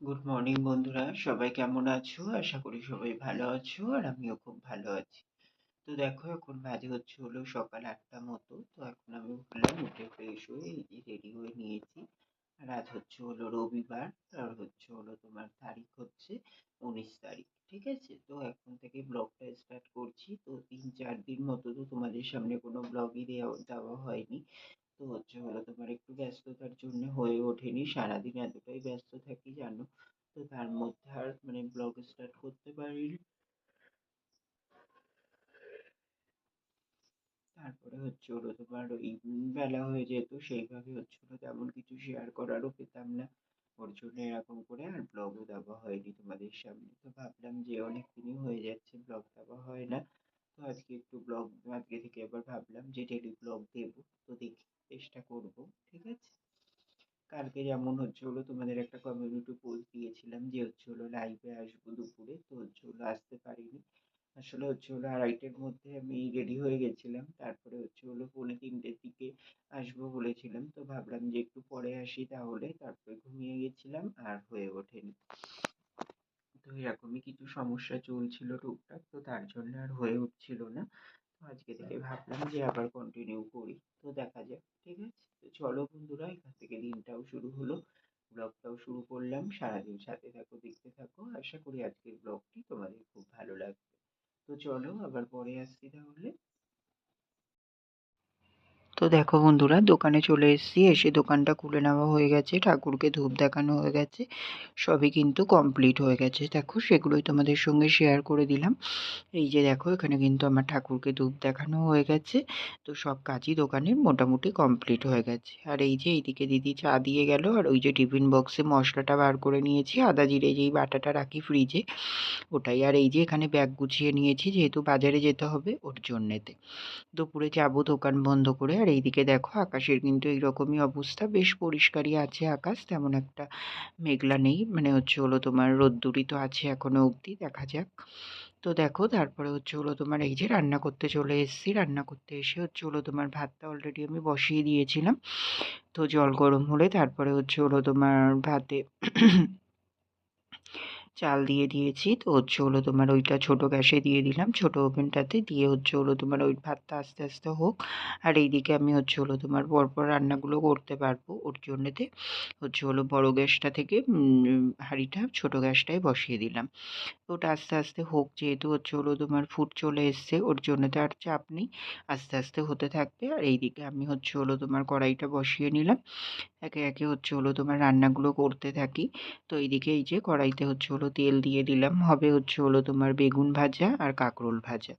Good morning বন্ধুরা। সবাই কেমন আছো? আশা করি সবাই ভালো আছো, আর আমিও খুব ভালো আছি। তো দেখো, এখন বাজে হচ্ছে হলো সকাল আটটা মতো। তো এখন আমি উঠলাম উঠে ফ্রেশ হয়ে রেডি হয়ে নিয়েছি। আর আজ হচ্ছে হলো রবিবার, আর হচ্ছে হলো তোমার তারিখ হচ্ছে উনিশ তারিখ, ঠিক আছে? তো এখন থেকে ব্লগটা স্টার্ট করছি। তো তিন চার দিন মতো তো তোমাদের সামনে কোনো ব্লগই দেওয়া দেওয়া হয়নি। তো হচ্ছে হলো তোমার একটু ব্যস্ততার জন্য হয়ে ওঠেনি। সারাদিন এতটাই ব্যস্ত থাকি, জানো? তো তার মধ্যে আর মানে ব্লগ স্টার্ট করতে পারিনি। তারপরে হচ্ছে হলো তোমার ওই বেলা হয়ে যেত, সেইভাবে হচ্ছে হলো তেমন কিছু শেয়ার করারও পেতাম না। ওর জন্য এরকম করে আর ব্লগও দেওয়া হয়নি তোমাদের সামনে। তো ভাবলাম যে অনেক দিনই হয়ে যাচ্ছে, ব্লগ দেওয়া হয় না। তো আজকে একটু ব্লগ, আজকে থেকে আবার ভাবলাম যে ডেলি ব্লগ দেবো। তো দেখি চেষ্টা করব, ঠিক আছে? কালকে যেমন হচ্ছে হলো তোমাদের একটা কমিউনিটি পোস্ট দিয়েছিলাম যে হচ্ছে হলো লাইভে আসব দুপুরে, তো হচ্ছে হলো আসতে পারিনি। আসলে হচ্ছে হলো আড়াইটের মধ্যে আমি রেডি হয়ে গেছিলাম, তারপরে হচ্ছে হলো পৌনে তিনটের দিকে আসব বলেছিলাম, তো ভাবলাম যে একটু পরে আসি তাহলে, তারপরে ঘুমিয়ে গেছিলাম আর হয়ে ওঠেনি। তো এরকমই কিছু সমস্যা চলছিল টুকটাক, তো তার জন্য আর হয়ে উঠছিল না। আজকে থেকে ভাবলাম যে আবার কন্টিনিউ করি। তো দেখা যাক, ঠিক আছে? তো চলো বন্ধুরা, এখান থেকে দিনটাও শুরু হলো, ব্লগটাও শুরু করলাম। সারাদিন সাথে থাকো, দেখতে থাকো। আশা করি আজকের ব্লগটি তোমাদের খুব ভালো লাগবে। তো চলো, আবার পরে আসছি তাহলে। তো দেখো বন্ধুরা, দোকানে চলে এসেছি। এসে দোকানটা খুলে নেওয়া হয়ে গেছে। ঠাকুরকে ধূপ দেখানো হয়ে গেছে। সবই কিন্তু কমপ্লিট হয়ে গেছে। দেখো, সেগুলোই তোমাদের সঙ্গে শেয়ার করে দিলাম। এই যে দেখো, এখানে কিন্তু আমার ঠাকুরকে ধূপ দেখানো হয়ে গেছে। তো সব কাজই দোকানের মোটামুটি কমপ্লিট হয়ে গেছে। আর এই যে এইদিকে দিদি চা দিয়ে গেল। আর ওই যে টিফিন বক্সে মশলাটা বার করে নিয়েছি। আদা, জিরে, যেই বাটাটা রাখি ফ্রিজে ওটাই। আর এই যে এখানে ব্যাগ গুছিয়ে নিয়েছি। যেহেতু বাজারে যেতে হবে ওর জন্যেতে। দুপুরে যাব দোকান বন্ধ করে। আর এইদিকে দেখো আকাশের কিন্তু এইরকমই অবস্থা। বেশ পরিষ্কারই আছে আকাশ, তেমন একটা মেঘলা নেই। মানে হচ্ছে হলো তোমার রোদ্দুরই তো আছে এখনও অবধি, দেখা যাক। তো দেখো, তারপরে হচ্ছে হলো তোমার এই যে রান্না করতে চলে এসেছি। রান্না করতে এসে হচ্ছে হলো তোমার ভাতটা অলরেডি আমি বসিয়ে দিয়েছিলাম। তো জল গরম হলে তারপরে হচ্ছে হলো তোমার ভাতে চাল দিয়ে দিয়েছি। তো হচ্ছে হলো তোমার ওইটা ছোট গ্যাসে দিয়ে দিলাম। ছোট ওভেনটাতে দিয়ে হচ্ছে হলো তোমার ওই ভাতটা আস্তে আস্তে হোক। আর এইদিকে আমি হচ্ছে হলো তোমার পরপর রান্নাগুলো করতে পারব। ওর জন্যতে হচ্ছে হলো বড় গ্যাসটা থেকে হাঁড়িটা ছোট গ্যাসটাই বসিয়ে দিলাম। তো ওটা আস্তে আস্তে হোক। যেহেতু হচ্ছে হলো তোমার ফুট চলে এসছে, ওর জন্যতে আর চাপ নেই। আস্তে আস্তে হতে থাকবে। আর এইদিকে আমি হচ্ছে হলো তোমার কড়াইটা বসিয়ে নিলাম। একে একে হচ্ছে হলো তোমার রান্নাগুলো করতে থাকি। তো এইদিকে এই যে কড়াইতে হচ্ছে হলো তেল দিয়ে দিলাম। হবে হচ্ছে হলো তোমার বেগুন ভাজা আর কাঁকরোল ভাজা।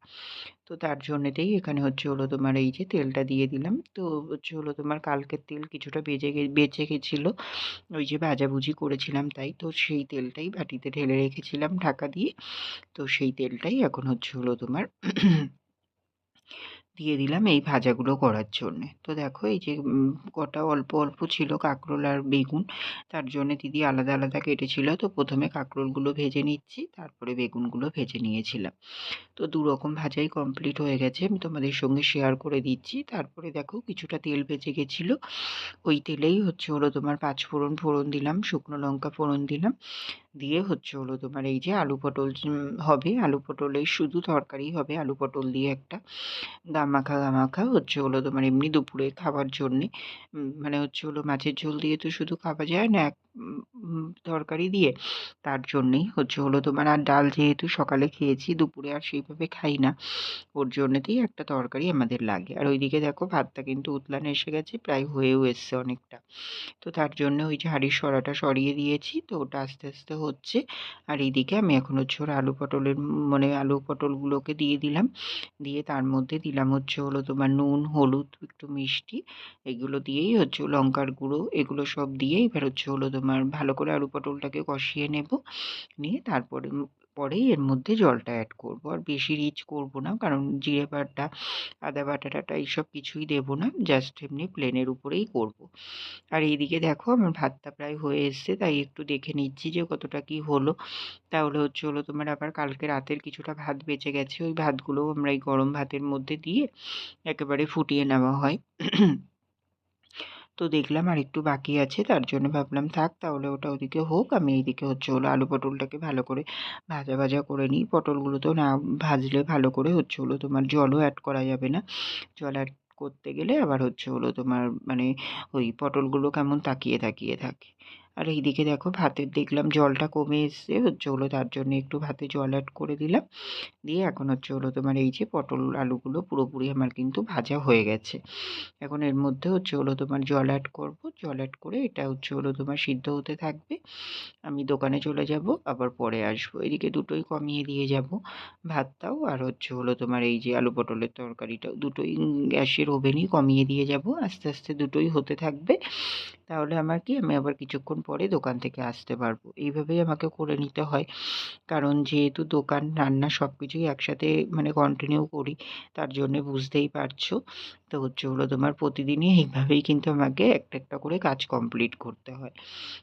তো তার জন্যেতেই এখানে হচ্ছে হলো তোমার এই যে তেলটা দিয়ে দিলাম। তো হচ্ছে হলো তোমার কালকের তেল কিছুটা বেজে গে, বেঁচে গেছিল। ওই যে ভাজাভুজি করেছিলাম তাই। তো সেই তেলটাই বাটিতে ঢেলে রেখেছিলাম ঢাকা দিয়ে। তো সেই তেলটাই এখন হচ্ছে হলো তোমার দিয়ে দিলাম এই ভাজাগুলো করার জন্যে। তো দেখো এই যে কটা অল্প অল্প ছিল কাঁকরোল আর বেগুন। তার জন্যে দিদি আলাদা আলাদা কেটেছিল। তো প্রথমে কাঁকরোলগুলো ভেজে নিচ্ছি, তারপরে বেগুনগুলো ভেজে নিয়েছিলাম। তো দু রকম ভাজাই কমপ্লিট হয়ে গেছে। আমি তোমাদের সঙ্গে শেয়ার করে দিচ্ছি। তারপরে দেখো কিছুটা তেল ভেজে গেছিল। ওই তেলেই হচ্ছে হলো তোমার পাঁচ ফোড়ন ফোড়ন দিলাম, শুকনো লঙ্কা ফোড়ন দিলাম। দিয়ে হচ্ছে হলো তোমার এই যে আলু পটল হবে। আলু পটলের শুধু তরকারি হবে। আলু পটল দিয়ে একটা। গামাখা মাখা হচ্ছে হলো তোমার এমনি দুপুরে খাবার জন্যে। মানে হচ্ছে হলো মাছের ঝোল দিয়ে তো শুধু খাওয়া যায় না এক তরকারি দিয়ে তার জন্যেই হচ্ছে হলো তোমার, আর ডাল যেহেতু সকালে খেয়েছি, দুপুরে আর সেইভাবে খাই না, ওর জন্যতেই একটা তরকারি আমাদের লাগে। আর ওইদিকে দেখো ভাতটা কিন্তু উতলানে এসে গেছে, প্রায় হয়েও এসছে অনেকটা। তো তার জন্য ওই যে হাঁড়ির সরাটা সরিয়ে দিয়েছি, তো ওটা আস্তে আস্তে হচ্ছে। আর এইদিকে আমি এখন হচ্ছে ওর আলু পটলের মানে আলু পটলগুলোকে দিয়ে দিলাম। দিয়ে তার মধ্যে দিলাম হচ্ছে হলো তোমার নুন, হলুদ, একটু মিষ্টি, এগুলো দিয়েই হচ্ছে লঙ্কার গুঁড়ো, এগুলো সব দিয়ে এবার হচ্ছে হলো তোমার ভালো করে আলু পটলটাকে কষিয়ে নেব। নিয়ে তারপরে পরেই এর মধ্যে জলটা অ্যাড করব। আর বেশি রিচ করব না, কারণ জিরে বাটা, আদা বাটা টাটা এইসব কিছুই দেবো না জাস্ট এমনি প্লেনের উপরেই করব। আর এইদিকে দেখো আমার ভাতটা প্রায় হয়ে এসছে, তাই একটু দেখে নিচ্ছি যে কতটা কি হলো। তাহলে হচ্ছে হলো তোমার আবার কালকে রাতের কিছুটা ভাত বেঁচে গেছে, ওই ভাতগুলোও আমরা এই গরম ভাতের মধ্যে দিয়ে একেবারে ফুটিয়ে নেওয়া হয়। তো দেখলাম আর একটু বাকি আছে, তার জন্য ভাবলাম থাক তাহলে ওটা ওদিকে হোক, আমি এইদিকে হচ্ছে হলো আলু পটলটাকে ভালো করে ভাজা ভাজা করে নিই। পটলগুলো তো না ভাজলে ভালো করে হচ্ছে হলো তোমার জলও অ্যাড করা যাবে না। জল অ্যাড করতে গেলে আবার হচ্ছে হলো তোমার মানে ওই পটলগুলো কেমন তাকিয়ে তাকিয়ে থাকে। আর এইদিকে দেখো ভাতের দেখলাম জলটা কমে এসছে, হচ্ছে হলো তার জন্য একটু ভাতে জল অ্যাড করে দিলাম। দিয়ে এখন হচ্ছে হলো তোমার এই যে পটল আলুগুলো পুরোপুরি আমার কিন্তু ভাজা হয়ে গেছে। এখন এর মধ্যে হচ্ছে হলো তোমার জল অ্যাড করব, জল অ্যাড করে এটা হচ্ছে হলো তোমার সিদ্ধ হতে থাকবে। আমি দোকানে চলে যাব, আবার পরে আসব। এদিকে দুটোই কমিয়ে দিয়ে যাব ভাতটাও আর হচ্ছে হলো তোমার এই যে আলু পটলের তরকারিটাও। দুটোই গ্যাসের ওভেনই কমিয়ে দিয়ে যাব। আস্তে আস্তে দুটোই হতে থাকবে। তাহলে আমার কি? আমি আবার কিছুক্ষণ পরে দোকান থেকে আসতে পারব। এইভাবেই আমাকে করে নিতে হয়। কারণ যেহেতু দোকান, রান্না সব কিছুই একসাথে মানে কন্টিনিউ করি, তার জন্যে বুঝতেই পারছ। তো হচ্ছে হলো তোমার প্রতিদিনই এইভাবেই কিন্তু আমাকে একটা একটা করে কাজ কমপ্লিট করতে হয়।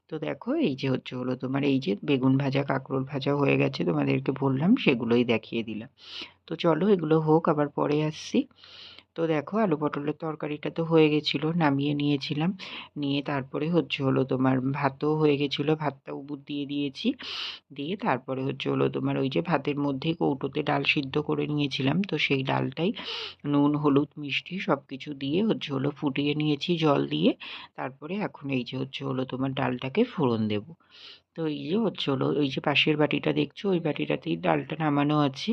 তো দেখো, এই যে হচ্ছে হলো তোমার এই যে বেগুন ভাজা, কাঁকরোল ভাজা হয়ে গেছে তোমাদেরকে বললাম, সেগুলোই দেখিয়ে দিলাম। তো চলো এগুলো হোক, আবার পরে আসছি। তো দেখো আলু পটলের তরকারিটা তো হয়ে গেছিল, নামিয়ে নিয়েছিলাম। নিয়ে তারপরে হচ্ছে হলো তোমার ভাতও হয়ে গেছিল, ভাতটা উবুর দিয়ে দিয়েছি। দিয়ে তারপরে হচ্ছে হলো তোমার ওই যে ভাতের মধ্যে কৌটোতে ডাল সিদ্ধ করে নিয়েছিলাম। তো সেই ডালটাই নুন, হলুদ, মিষ্টি সব কিছু দিয়ে হচ্ছে হলো ফুটিয়ে নিয়েছি জল দিয়ে। তারপরে এখন এই যে হচ্ছে হলো তোমার ডালটাকে ফোড়ন দেবো। তো এই যে হলো ওই যে পাশের বাটিটা দেখছ, ওই বাটিটাতেই ডালটা নামানো আছে।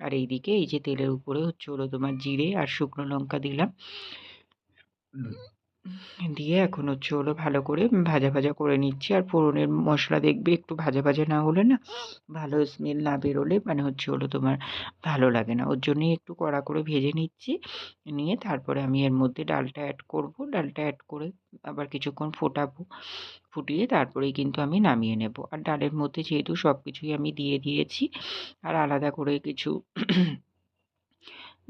আর এইদিকে এই যে তেলের উপরে হচ্ছে হলো তোমার জিরে আর শুকনো লঙ্কা দিলাম। দিয়ে এখন হচ্ছে হলো ভালো করে ভাজা ভাজা করে নিচ্ছি। আর ফোড়নের মশলা দেখবে একটু ভাজা ভাজা না হলে না ভালো স্মেল না বেরোলে মানে হচ্ছে হলো তোমার ভালো লাগে না। ওর জন্যই একটু কড়া করে ভেজে নিচ্ছি। নিয়ে তারপরে আমি এর মধ্যে ডালটা অ্যাড করব। ডালটা অ্যাড করে আবার কিছুক্ষণ ফোটাবো। ফুটিয়ে তারপরেই কিন্তু আমি নামিয়ে নেব। আর ডালের মধ্যে যেহেতু সব কিছুই আমি দিয়ে দিয়েছি, আর আলাদা করে কিছু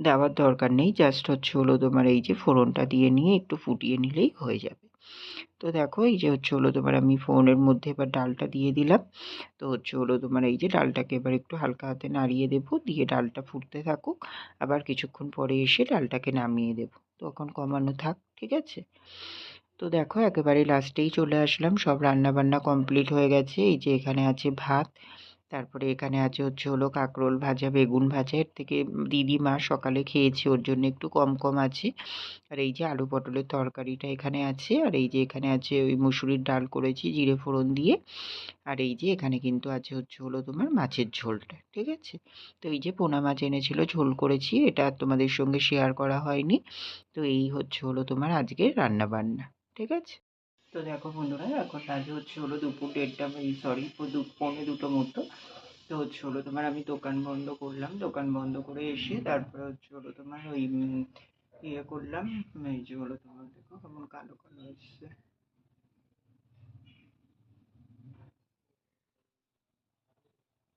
দেওয়ার দরকার নেই জাস্ট হচ্ছে হলো তোমার এই যে ফোড়নটা দিয়ে নিয়ে একটু ফুটিয়ে নিলেই হয়ে যাবে। তো দেখো এই যে হচ্ছে হলো তোমার আমি ফোনের মধ্যে এবার ডালটা দিয়ে দিলাম। তো হচ্ছে হলো তোমার এই যে ডালটাকে এবার একটু হালকা হাতে নাড়িয়ে দেবো, দিয়ে ডালটা ফুটতে থাকুক, আবার কিছুক্ষণ পরে এসে ডালটাকে নামিয়ে দেবো। তখন কমানো থাক, ঠিক আছে? তো দেখো, একেবারে লাস্টেই চলে আসলাম। সব রান্না বান্না কমপ্লিট হয়ে গেছে। এই যে এখানে আছে ভাত, তারপরে এখানে আছে হচ্ছে হলো কাঁকরোল ভাজা, বেগুন ভাজা। এর থেকে দিদি মা সকালে খেয়েছে, ওর জন্য একটু কম কম আছে। আর এই যে আলু পটলের তরকারিটা এখানে আছে। আর এই যে এখানে আছে ওই মুসুরির ডাল করেছি জিরে ফোড়ন দিয়ে। আর এই যে এখানে কিন্তু আছে হচ্ছে হলো তোমার মাছের ঝোলটা, ঠিক আছে? তো এই যে পোনা মাছ এনেছিল, ঝোল করেছি। এটা তোমাদের সঙ্গে শেয়ার করা হয়নি। তো এই হচ্ছে হলো তোমার আজকের রান্না বান্না ঠিক আছে? তো দেখো বন্ধুরা, এখন বাজে হচ্ছে হলো দুপুর দেড়টা সরি পৌনে দুটো মতো। তো হচ্ছে হলো তোমার আমি দোকান বন্ধ করলাম, দোকান বন্ধ করে এসে তারপরে হচ্ছে হলো তোমার ওই ইয়ে করলাম এই যে হলো তোমার দেখো কেমন কালো কালো এসছে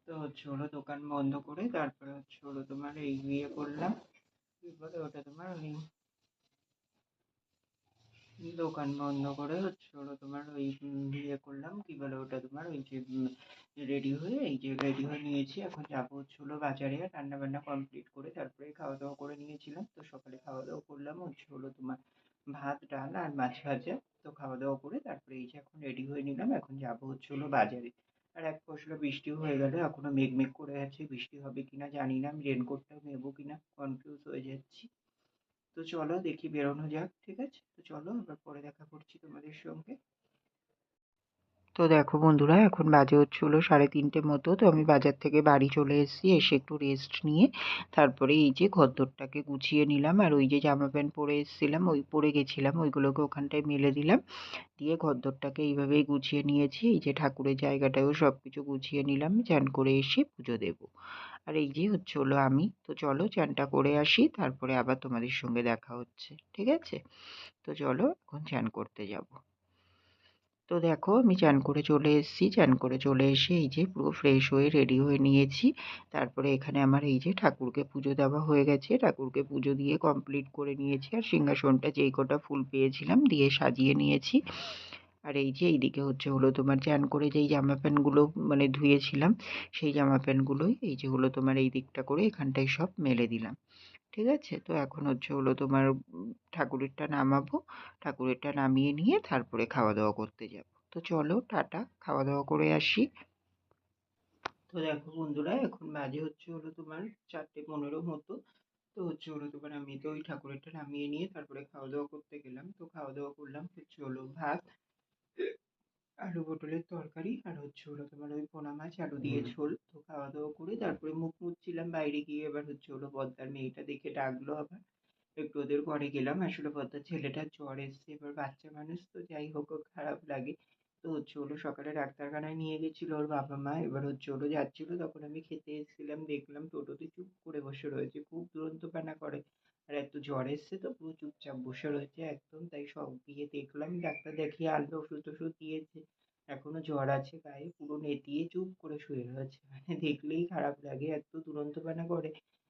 তো হচ্ছে হলো দোকান বন্ধ করে তারপরে হচ্ছে হলো তোমার এই ইয়ে করলাম কি বলে ওটা তোমার ওই দোকান বন্ধ করে হচ্ছে হলো তোমার ওই ইয়ে করলাম, কি বলে ওটা তোমার ওই যে রেডি হয়ে, এই যে রেডি হয়ে নিয়েছি, এখন যাব হচ্ছে হলো বাজারে রান্না বান্না কমপ্লিট করে তারপরে খাওয়া দাওয়া করে নিয়েছিলাম, তো সকালে খাওয়া দাওয়া করলাম, হচ্ছে হলো তোমার ভাত, ডাল আর মাছ ভাজা, তো খাওয়া দাওয়া করে তারপরে এই যে এখন রেডি হয়ে নিলাম, এখন যাব হচ্ছে হলো বাজারে। আর এক পশলা বৃষ্টিও হয়ে গেল, এখনও মেঘ মেঘ করে আছে, বৃষ্টি হবে কিনা জানি না, আমি রেনকোটটাও নেব কিনা কনফিউজ হয়ে যাচ্ছি। তো চলো দেখি বেরোনো যাক, ঠিক আছে? তো চলো আবার পরে দেখা করছি তোমাদের সঙ্গে। তো দেখো বন্ধুরা, এখন বাজে হচ্ছে হলো সাড়ে তিনটে মতো। তো আমি বাজার থেকে বাড়ি চলে এসেছি, এসে একটু রেস্ট নিয়ে তারপরে এই যে ঘরদোরটাকে গুছিয়ে নিলাম। আর ওই যে জামা প্যান্ট পরে এসেছিলাম, ওই পরে গেছিলাম, ওইগুলোকে ওখানটায় মেলে দিলাম। দিয়ে ঘরদোরটাকে এইভাবেই গুছিয়ে নিয়েছি। এই যে ঠাকুরের জায়গাটাও সব কিছু গুছিয়ে নিলাম, চান করে এসে পুজো দেবো। আর এই যে হচ্ছে হলো আমি। তো চলো চানটা করে আসি, তারপরে আবার তোমাদের সঙ্গে দেখা হচ্ছে, ঠিক আছে? তো চলো এখন চান করতে যাব। তো দেখো, আমি চান করে চলে এসেছি, চান করে চলে এসে এই যে পুরো ফ্রেশ হয়ে রেডি হয়ে নিয়েছি। তারপরে এখানে আমার এই যে ঠাকুরকে পুজো দেওয়া হয়ে গেছে। ঠাকুরকে পুজো দিয়ে কমপ্লিট করে নিয়েছি আর সিংহাসনটা যেই কটা ফুল পেয়েছিলাম দিয়ে সাজিয়ে নিয়েছি। আর এই যে এইদিকে হচ্ছে হলো তোমার চান করে যেই জামা প্যান্টগুলো মানে ধুয়েছিলাম, সেই জামা প্যান্টগুলোই এই যে হলো তোমার এই দিকটা করে এখানটায় সব মেলে দিলাম। ঠিক আছে? তো এখন হচ্ছে হলো তোমার ঠাকুরেরটা নামাবো। ঠাকুরেরটা নামিয়ে নিয়ে তারপরে খাওয়া দাওয়া করতে যাব। তো চলো, টাটা। খাওয়া দাওয়া করে আসি। তো দেখো বন্ধুরা, এখন বাজে হচ্ছে হলো তোমার চারটে পনেরো মতো। তো হচ্ছে হলো তোমার আমি তো ওই ঠাকুরেরটা নামিয়ে নিয়ে তারপরে খাওয়া দাওয়া করতে গেলাম। তো খাওয়া দাওয়া করলাম হচ্ছে হলো ভাত। আলু পটলের তরকারি আর হচ্ছে হলো তোমার ওই পোনা মাছ আলু দিয়ে ঝোল। তো খাওয়া দাওয়া করে তারপরে মুখ মুছছিলাম বাইরে গিয়ে এবার হচ্ছে হলো বদ্দার মেয়েটা দেখে ডাকলো আবার। একটু ওদের ঘরে গেলাম আসলে বদ্দার ছেলেটার জ্বর এসছে এবার বাচ্চা মানুষ তো যাই হোক খারাপ লাগে। তো হচ্ছে হলো সকালে ডাক্তারখানায় নিয়ে গেছিল ওর বাবা মা এবার হচ্ছে হলো যাচ্ছিল তখন আমি খেতে এসেছিলাম দেখলাম টোটোতে চুপ করে বসে রয়েছে খুব দুরন্ত পানা করে। আর এত জ্বর এসছে তো পুরো চুপচাপ বসে রয়েছে একদম, তাই সব গিয়ে দেখলাম, ডাক্তার দেখিয়ে আনলো ওষুধ টষুধ দিয়েছে। এখনও জ্বর আছে গায়ে, পুরো নেতিয়ে চুপ করে শুয়ে রয়েছে। মানে দেখলেই খারাপ লাগে, এত দুরন্তপানা করে,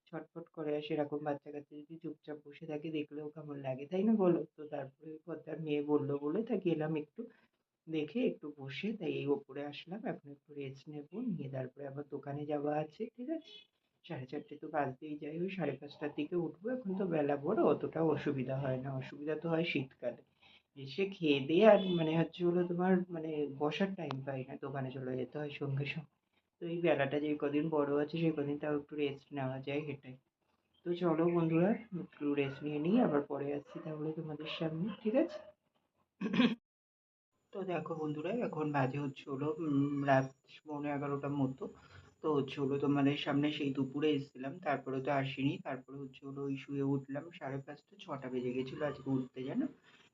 ছটফট করে, আর সেরকম বাচ্চা কাচ্চা যদি চুপচাপ বসে থাকে, দেখলেও কেমন লাগে, তাই না বলো? তো তারপরে তার মেয়ে বলল বলে তা গেলাম একটু, দেখে একটু বসে, তাই এই ওপরে আসলাম, এখন একটু রেস্ট নেব, নিয়ে তারপরে আবার দোকানে যাওয়া আছে, ঠিক আছে? সাড়ে চারটে তো বাজতেই যায়, ওই সাড়ে পাঁচটার দিকে উঠবো, এখন তো বেলা বড় অতটা অসুবিধা হয় না, অসুবিধা তো হয় শীতকালে। এসে খেয়ে দিয়ে আর মানে হচ্ছে হলো তোমার মানে বসার টাইম পাই না, দোকানে চলে যেতে হয় সঙ্গে সঙ্গে। তো এই বেলাটা যে কদিন বড় আছে, সেই কদিন তাও একটু রেস্ট নেওয়া যায় সেটাই তো চলো বন্ধুরা, একটু রেস্ট নিয়ে নিই, আবার পরে আসছি তাহলে তোমাদের সামনে, ঠিক আছে? তো দেখো বন্ধুরা, এখন বাজে হচ্ছে হলো রাত পৌনে এগারোটার মতো। তো হচ্ছে হলো তোমাদের সামনে সেই দুপুরে এসেছিলাম, তারপরে তো আসিনি, তারপরে হচ্ছে হলো ওই শুয়ে উঠলাম, সাড়ে পাঁচটা, ছটা বেজে গেছিল আজকে উঠতে, জানো?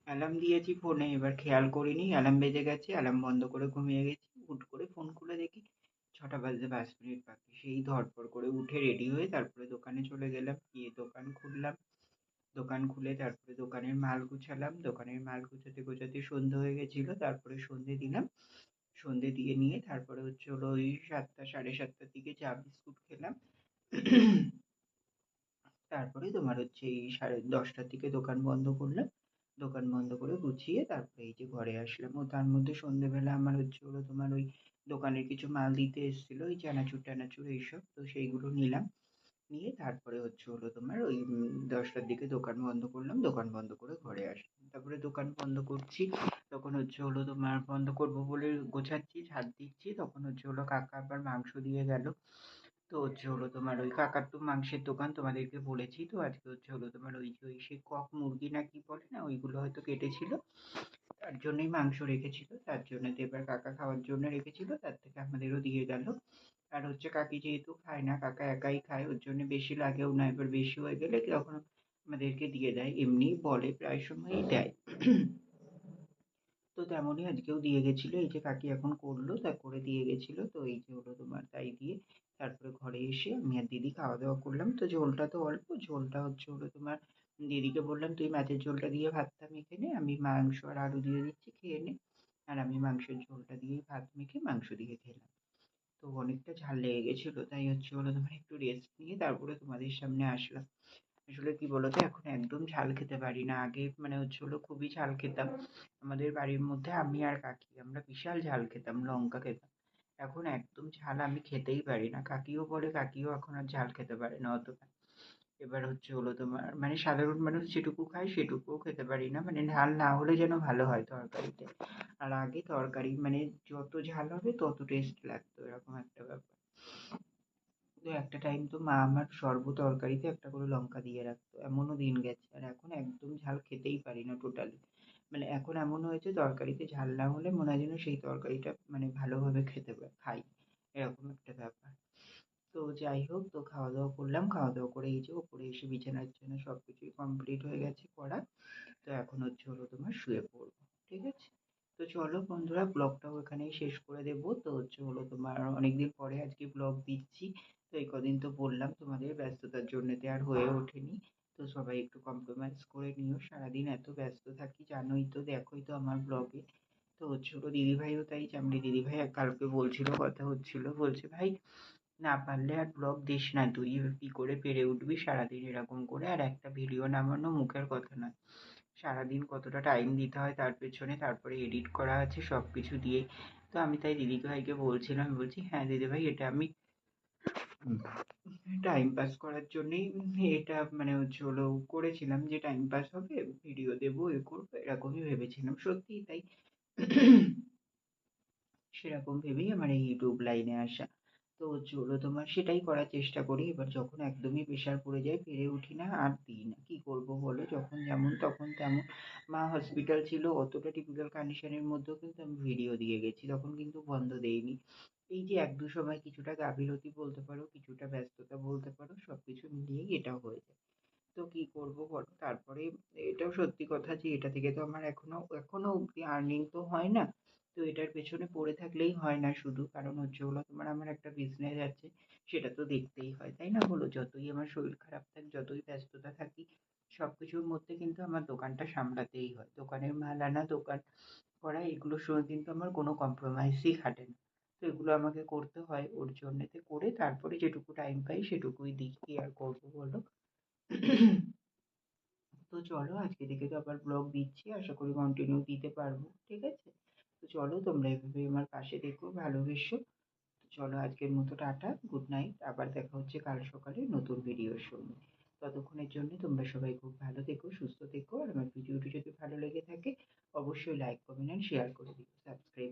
অ্যালার্ম দিয়েছি ফোনে, এবার খেয়াল করিনি, অ্যালার্ম বেজে গেছে, অ্যালার্ম বন্ধ করে ঘুমিয়ে গেছি হুট করে ফোন খুলে দেখি, ছটা বাজতে পাঁচ মিনিট বাকি, সেই ধড়ফড় করে উঠে রেডি হয়ে তারপরে দোকানে চলে গেলাম, গিয়ে দোকান খুললাম, দোকান খুলে তারপরে দোকানের মাল গুছালাম, দোকানের মাল গুছাতে গোছাতে সন্ধে হয়ে গেছিল, তারপরে সন্ধে দিলাম সন্ধে দিয়ে নিয়ে তারপরে হচ্ছে হলো ওই সাতটা, সাড়ে সাতটার দিকে চা, বিস্কুট খেলাম। তারপরে তোমার হচ্ছে এই সাড়ে দশটার দিকে দোকান বন্ধ করলাম। দোকান বন্ধ করে গুছিয়ে তারপরে এই যে ঘরে আসলাম। ও তার মধ্যে সন্ধেবেলা আমার হচ্ছে হলো তোমার ওই দোকানের কিছু মাল দিতে এসেছিল, ওই চানাচুর, টানাচুর এইসব, তো সেইগুলো নিলাম। নিয়ে তারপরে হচ্ছে হলো তোমার ওই দশটার দিকে দোকান বন্ধ করলাম। দোকান বন্ধ করে ঘরে আসলাম। তারপরে দোকান বন্ধ করছি। তখন হচ্ছে হলো তোমার বন্ধ করব বলে গোছাচ্ছি ঝাড় দিচ্ছি। তখন হচ্ছে হলো কাকা আবার মাংস দিয়ে গেল। তো হচ্ছে হলো তোমার ওই কাকার তো মাংসের দোকান তোমাদেরকে বলেছি। তো আজকে হচ্ছে হলো তোমার ওই যে, ওই সে কক মুরগি না কি বলে না, ওইগুলো হয়তো কেটেছিল। তার জন্যই মাংস রেখেছিল। তার জন্য তো এবার কাকা খাওয়ার জন্য রেখেছিল। তার থেকে আমাদেরও দিয়ে গেল। আর হচ্ছে কাকি যেহেতু খায় না, কাকা একাই খায়, ওর জন্য বেশি লাগেও না। এবার বেশি হয়ে গেলে তখন আমাদেরকে দিয়ে দেয় এমনি বলে প্রায় সময়ই দেয়। তো তেমনই আজকেও দিয়ে গেছিল এই যে কাকি এখন করল তা করে দিয়ে গেছিল তো এই যে হলো তোমার তাই দিয়ে তারপরে ঘরে এসে আমি আর দিদি খাওয়া দাওয়া করলাম। তো ঝোলটা তো অল্প ঝোলটা হচ্ছে হলো তোমার দিদিকে বললাম তুই মাছের ঝোলটা দিয়ে ভাতটা মেখে নে আমি মাংস আর আলু দিয়ে দিচ্ছি খেয়ে নে। আর আমি মাংসের ঝোলটা দিয়ে ভাত মেখে মাংস দিয়ে খেলাম। তো অনেকটা ঝাল লেগে গেছিল তাই হচ্ছে হলো তোমার একটু রেস্ট নিয়ে তারপরে তোমাদের সামনে আসলাম। আসলে কি বলতো, এখন একদম ঝাল খেতে পারি না। আগে মানে হচ্ছে হলো খুবই ঝাল খেতাম। আমাদের বাড়ির মধ্যে আমি আর কাকি আমরা বিশাল ঝাল খেতাম, লঙ্কা খেতাম। এখন একদম ঝাল আমি খেতেই পারি না। কাকিও বলে, কাকিও এখন আর ঝাল খেতে পারে না অতটা। এবার হচ্ছে হলো তোমার মানে সাধারণ মানুষ যেটুকু খায় সেটুকুও খেতে পারি না। মানে ঝাল না হলে যেন ভালো হয় তরকারিতে। আর আগে তরকারি মানে যত ঝাল হবে তত টেস্ট লাগতো, এরকম একটা ব্যাপার। তো একটা টাইম তো মা আমার সর্ব তরকারিতে একটা করে লঙ্কা দিয়ে রাখতো। এমনও দিন গেছে। আর এখন একদম ঝাল খেতেই পারি না টোটালি মানে এখন এমন হয়েছে তরকারিতে ঝাল না হলে মনে হয় যেন সেই তরকারিটা মানে ভালোভাবে খেতে খাই। এরকম একটা ব্যাপার। তো যাই হোক, তো খাওয়া দাওয়া করলাম। খাওয়া দাওয়া করে এই যে ওপরে এসে বিছানার জন্য সব কিছুই কমপ্লিট হয়ে গেছে করা। তো এখন হচ্ছে হলো তোমার শুয়ে পড়ব, ঠিক আছে? তো চলো বন্ধুরা ব্লগটাও এখানেই শেষ করে দেবো। তো হচ্ছে হলো তোমার অনেকদিন পরে আজকে ব্লগ দিচ্ছি। তো এই কদিন তো বললাম তোমাদের ব্যস্ততার জন্যতে আর হয়ে ওঠেনি। তো সবাই একটু কম্প্রোমাইজ করে নিও। সারাদিন এত ব্যস্ত থাকি, জানোই তো, দেখোই তো আমার ব্লগে তো হলো দিদিভাইও তাই চামড়ি দিদিভাই কালকে বলছিল, কথা হচ্ছিল, বলছে, ভাই, না পারলে আর ব্লগ দিস না তুই, কি করে পেরে উঠবি? সারাদিন এরকম করে আর একটা ভিডিও নামানো মুখের কথা নয়। সারাদিন কতটা টাইম দিতে হয় তার পেছনে, তারপরে এডিট করা আছে সব কিছু দিয়ে। তো আমি তাই দিদি ভাইকে বলছিলাম, বলছি হ্যাঁ দিদি ভাই এটা আমি টাইম পাস করার জন্যেই এটা মানে হচ্ছে হলো করেছিলাম যে টাইম পাস হবে ভিডিও দেবো, এ করব, এরকমই ভেবেছিলাম। সত্যিই তাই। সেরকম ভেবেই আমার এই ইউটিউব লাইনে আসা। তো হলো তোমার সেটাই করার চেষ্টা করি। এবার যখন একদমই প্রেশার পড়ে যায়, পেরে উঠি না, আর দিই না। কী করব বলো? যখন যেমন তখন তেমন। মা হসপিটাল ছিল, অতটা টিপিক্যাল কন্ডিশনের মধ্যেও কিন্তু আমি ভিডিও দিয়ে গেছি। তখন কিন্তু বন্ধ দেইনি। এই যে এক দু সময় কিছুটা গাফিলতি বলতে পারো, কিছুটা ব্যস্ততা বলতে পারো সব কিছু মিলিয়েই এটা হয়ে যায়। তো কী করব বলো? তারপরে এটাও সত্যি কথা যে এটা থেকে তো আমার এখনও এখনও অবধি আর্নিং তো হয় না। তো এটার পেছনে পড়ে থাকলেই হয় না শুধু। কারণ হচ্ছে হলো তোমার আমার একটা বিজনেস আছে, সেটা তো দেখতেই হয়, তাই না বলো? যতই আমার শরীর খারাপ থাক, যতই ব্যস্ততা থাকি সব কিছুর মধ্যে কিন্তু আমার দোকানটা সামলাতেই হয়। দোকানের মাল আনা, দোকান করা এগুলোর সঙ্গে কিন্তু আমার কোনো কম্প্রোমাইজই খাটে না। এগুলো আমাকে করতে হয় ওর জন্যেতে করে তারপরে যেটুকু টাইম পাই সেটুকুই কী আর করব বলো? তো চলো আজকে থেকে তো আবার ব্লগ দিচ্ছি, আশা করি কন্টিনিউ দিতে পারব, ঠিক আছে? তো চলো তোমরা এভাবে আমার পাশে থেকো, ভালোবেসো। তো চলো আজকের মতো টাটা গুড নাইট আবার দেখা হচ্ছে কাল সকালে নতুন ভিডিওর সঙ্গে। ততক্ষণের জন্য তোমরা সবাই খুব ভালো থেকো, সুস্থ থেকো, আর আমার ভিডিওটি যদি ভালো লেগে থাকে, অবশ্যই লাইক কমেন্ট অ্যান্ড শেয়ার করে দিও। সাবস্ক্রাইব